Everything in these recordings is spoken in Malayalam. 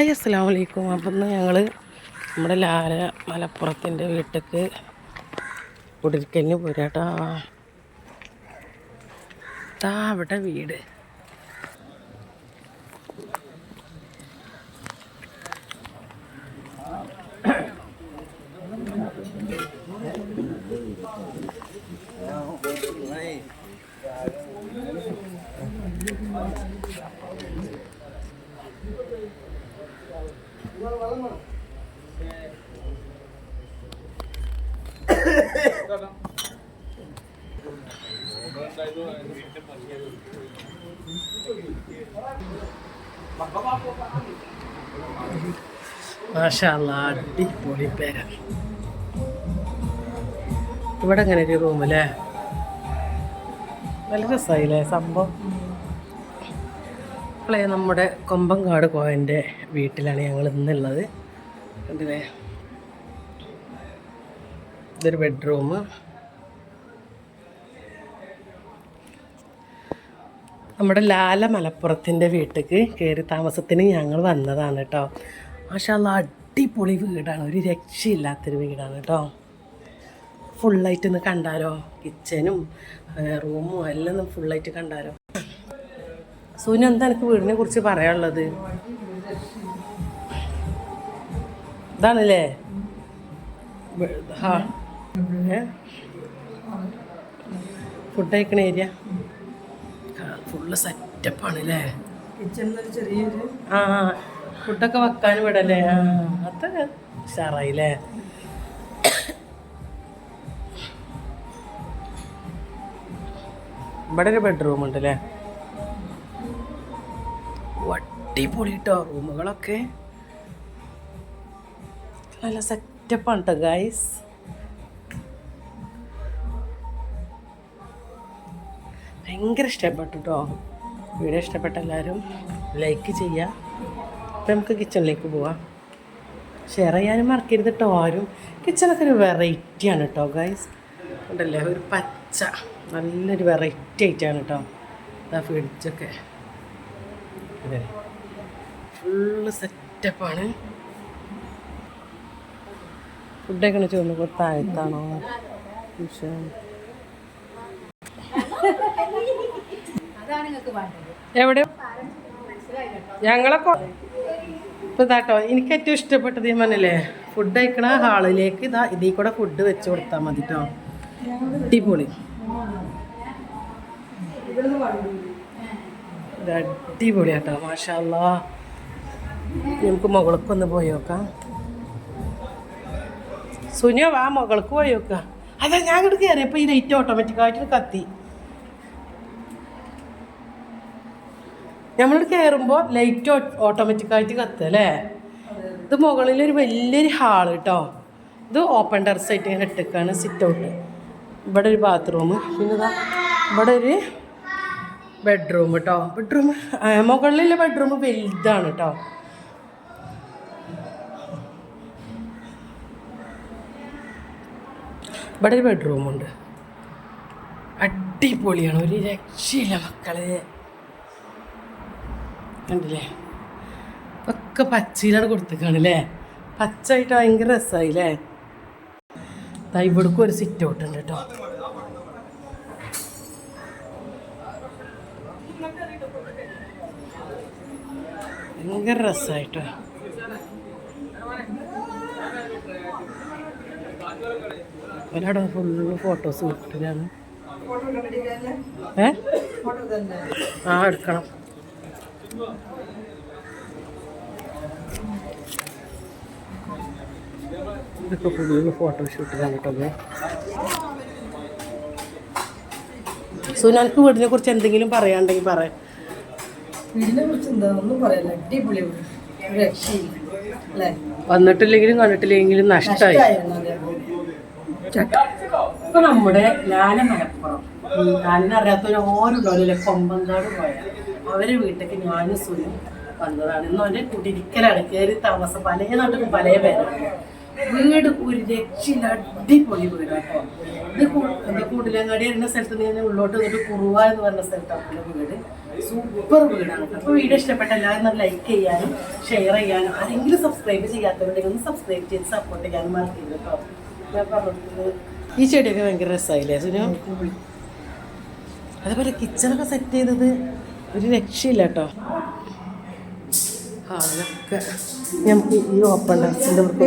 ഹായ് അസ്സാം വലൈക്കും അപ്പം ഞങ്ങൾ നമ്മുടെ ലാല മലപ്പുറത്തിന്റെ വീട്ടിലേക്ക് കുടിരിക്കലിന് പോരാട്ടോ. താ അവിടെ വീട്. അടിപൊളി പേര. ഇവിടെ അങ്ങനെ ഒരു റൂം അല്ലേ നല്ല രസമായില്ലേ സംഭവം? ഇപ്പോഴേ നമ്മുടെ കൊമ്പങ്കാട് കോയന്റെ വീട്ടിലാണ് ഞങ്ങൾ ഇന്നുള്ളത്. കണ്ടില്ലേ ഇതൊരു ബെഡ്റൂം നമ്മുടെ ലാല മലപ്പുറത്തിന്റെ വീട്ടിലേക്ക് കയറി താമസത്തിന് ഞങ്ങൾ വന്നതാണ് കേട്ടോ. മാഷാല്ല അടിപൊളി വീടാണ്. ഒരു രക്ഷയില്ലാത്തൊരു വീടാണ് കേട്ടോ. ഫുള്ളായിട്ട് ഒന്ന് കണ്ടാലോ? കിച്ചനും റൂമും എല്ലാം ഒന്ന് ഫുള്ളായിട്ട് കണ്ടാലോ? സൂന എന്താ എനിക്ക് വീടിനെ കുറിച്ച് പറയാനുള്ളത്? ഇതാണല്ലേ? ഫുഡ് കഴിക്കണ ഏരിയ ഫുള്ള് സെറ്റപ്പാണ് അല്ലേ ചെറിയൊരു ആ ഫുഡൊക്കെ വെക്കാൻ വിടല്ലേ ആ അത് ഉഷാറായില്ലേ? ഇവിടെ ഒരു ബെഡ്റൂം ഉണ്ട് അല്ലേ അടിപൊളി കേട്ടോ റൂമുകളൊക്കെ. നല്ല സെറ്റപ്പാണ് കേട്ടോ ഗൈസ് ഭയങ്കര ഇഷ്ടപ്പെട്ടു കേട്ടോ വീഡിയോ ഇഷ്ടപ്പെട്ട എല്ലാവരും ലൈക്ക് ചെയ്യുക അപ്പം നമുക്ക് കിച്ചണിലേക്ക് പോവാം. ഷെയർ ചെയ്യാനും മറക്കരുത് കേട്ടോ ആരും. കിച്ചണൊക്കെ ഒരു വെറൈറ്റിയാണ് കേട്ടോ ഗൈസ് ഉണ്ടല്ലേ? ഒരു പച്ച നല്ലൊരു വെറൈറ്റി ആയിട്ടാണ് കേട്ടോ ഇതാ ഫ്രിഡ്ജൊക്കെ അതെ ഫുള്ള് സെറ്റപ്പാണ് ഫുഡൊക്കെ ചോദിക്കുമ്പോൾ താഴത്താണോ ഉഷാ. എവിടെ? ഞങ്ങളൊക്കെ ഇപ്പൊ ഇതാട്ടോ എനിക്ക് ഏറ്റവും ഇഷ്ടപ്പെട്ടത് ഞാൻ പറഞ്ഞില്ലേ ഫുഡ് കഴിക്കണ ഹാളിലേക്ക് ഇതാ ഇതിൽ കൂടെ ഫുഡ് വെച്ച് കൊടുത്താൽ മതി കേട്ടോ അടിപൊളി. അടിപൊളി കേട്ടോ മാഷാല്ല. നമുക്ക് മുകൾക്കൊന്ന് പോയി നോക്കാം. സുനിയോ വാ മുകൾക്ക് പോയി നോക്കാം. അതാ ഞാൻ ഇങ്ങോട്ട് കയറിയപ്പോൾ ഈ ലൈറ്റ് ഓട്ടോമാറ്റിക്കായിട്ട് കത്തി. നമ്മൾ കയറുമ്പോൾ ലൈറ്റ് ഓട്ടോമാറ്റിക്കായിട്ട് കത്തുക അല്ലേ? ഇത് മുകളിലൊരു വലിയൊരു ഹാൾ കേട്ടോ ഇത് ഓപ്പൺ ടെറസ് ആയിട്ട് ഇങ്ങനെ ഇട്ടേക്കാണ് സിറ്റ് ഔട്ട് ഇവിടെ ഒരു ബാത്റൂം പിന്നെ ഇതാ ഇവിടെ ഒരു ബെഡ്റൂം കേട്ടോ ബെഡ്റൂം മുകളിലെ ബെഡ്റൂം വലുതാണ് കേട്ടോ ഇവിടെ ഒരു ബെഡ്റൂമുണ്ട് അടിപൊളിയാണ്. ഒരു രക്ഷയില്ല മക്കളെ. കണ്ടില്ലേ? ഒക്കെ പച്ചയിലാണ് കൊടുത്തേക്കാണല്ലേ പച്ചയായിട്ട് ഭയങ്കര രസമായില്ലേ അല്ലേ ഇവിടേക്കും ഒരു സിറ്റ് ഔട്ട് ഉണ്ട് കേട്ടോ ഭയങ്കര രസമായിട്ടോ ഒരാടെ ഫുള്ള് ഫോട്ടോസ് കണ്ടിട്ടില്ലേ ഏ? ആ എടുക്കണം. ഇതൊക്കെ ഫുള്ള് ഫോട്ടോഷൂട്ടിലാണ് സുനാൽക്ക് വീടിനെ കുറിച്ച് എന്തെങ്കിലും പറയാണ്ടെങ്കിൽ പറയാം വീടിനെ കുറിച്ച് എന്താ? ഒന്നും പറയല്ല. അടിപൊളി രക്ഷയില്ല. അല്ലേ? വന്നിട്ടില്ലെങ്കിലും കണ്ടിട്ടില്ലെങ്കിലും നഷ്ടമായി. ഇപ്പൊ നമ്മുടെ ലാല മലപ്പുറം ലാലിനെ ഓരോ ഓരോല്ലേ കൊമ്പങ്കാട് പോയ. അവരെ വീട്ടിലേക്ക് ഞാനും സുനും വന്നതാണ്. ഇന്ന് അവന്റെ കുടിരിക്കലാണ് കയറി താമസം. പല നാട്ടിലും പല പേരാണ് വീട് ഒരു രക്ഷയില്ല അടിപൊളി വീടാട്ടോ ഇത് എന്റെ കൂടിലങ്ങാടി എന്ന സ്ഥലത്ത് നിന്ന് ഉള്ളോട്ട് വന്നിട്ട് കുറുവ എന്ന് പറഞ്ഞ സ്ഥലത്താണ് വീട്. സൂപ്പർ വീടാണ്. അപ്പോൾ വീഡിയോ ഇഷ്ടപ്പെട്ട എല്ലാവരും നല്ല ലൈക്ക് ചെയ്യാനും ഷെയർ ചെയ്യാനും ആരെങ്കിലും സബ്സ്ക്രൈബ് ചെയ്യാത്തവരുണ്ടെങ്കിൽ ഒന്ന് സബ്സ്ക്രൈബ് ചെയ്ത് സപ്പോർട്ട് ചെയ്യാനും മറക്കരുത് കേട്ടോ ഈ ചെടിയൊക്കെ ഭയങ്കര രസമായില്ലേ സുനു? അതേപോലെ കിച്ചണൊക്കെ സെറ്റ് ചെയ്തത് ഒരു രക്ഷയില്ല കേട്ടോ. ഹാളൊക്കെ നമുക്ക് ഈ ഓപ്പൺ വൃത്തി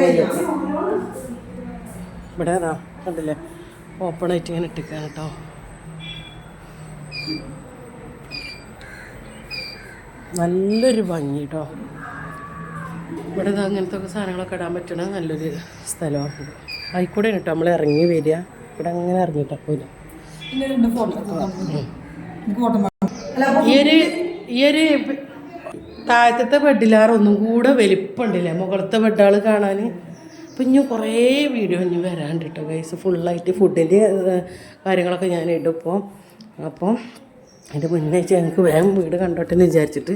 ഇവിടെ അതാ കണ്ടില്ലേ? ഓപ്പൺ ആയിട്ട് ഇങ്ങനെ ഇട്ടിക്കാണ് കേട്ടോ. നല്ലൊരു ഭംഗി കേട്ടോ. ഇവിടെ ദാ അങ്ങനത്തെ ഒക്കെ സാധനങ്ങളൊക്കെ ഇടാൻ പറ്റണ നല്ലൊരു സ്ഥലമാണ് ആയിക്കൂടെ കേട്ടോ നമ്മൾ ഇറങ്ങി വരിക. ഇവിടെ അങ്ങനെ ഇറങ്ങിയിട്ടാ പോലും പിന്നെ രണ്ട് ഫോട്ടോ ഈ ഒരു ഈ ഒരു താഴത്തെ ബെഡിലാറൊന്നും കൂടെ വലിപ്പമുണ്ടല്ലേ മുകളത്തെ ബെഡാൾ കാണാൻ അപ്പം ഇനി കുറേ വീഡിയോ ഇനി വരാണ്ട് കേട്ടോ ഗൈസ് ഫുള്ളായിട്ട് ഫുഡിന്റെ കാര്യങ്ങളൊക്കെ ഞാൻ ഇടും ഇപ്പോൾ അപ്പോൾ അതിന്റെ മുന്നേ ഞങ്ങൾക്ക് വേഗം വീട് കണ്ടോട്ടെ എന്ന് വിചാരിച്ചിട്ട്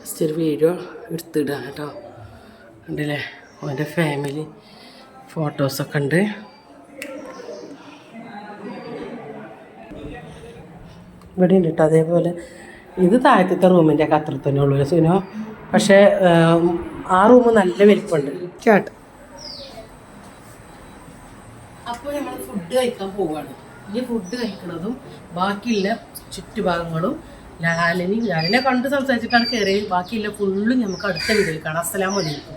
ജസ്റ്റ് ഒരു വീഡിയോ എടുത്തിടാം കേട്ടോ. ഉണ്ടല്ലേ അവന്റെ ഫാമിലി ഫോട്ടോസൊക്കെ ഉണ്ട്. ഇവിടെ ഉണ്ട് കേട്ടോ അതേപോലെ ഇത് താഴത്തെ റൂമിന്റെ ഒക്കെ അത്ര തന്നെ ഉള്ളൂ സുനോ. പക്ഷേ ആ റൂം നല്ല വലിപ്പമുണ്ട്. ചേട്ടൻ അപ്പോൾ നമ്മൾ ഫുഡ് കഴിക്കാൻ പോവുകയാണ് ഈ ഫുഡ് കഴിക്കുന്നതും ബാക്കിയുള്ള ചുറ്റുഭാഗങ്ങളും ലാലിനി ലാലിനെ കണ്ട് സംസാരിച്ചിട്ടാണ് കയറിയത് ബാക്കിയുള്ള ഫുള്ളും നമുക്ക് അടുത്ത വീഡിയോയിൽ കാണാം. അസ്സലാമലൈക്കും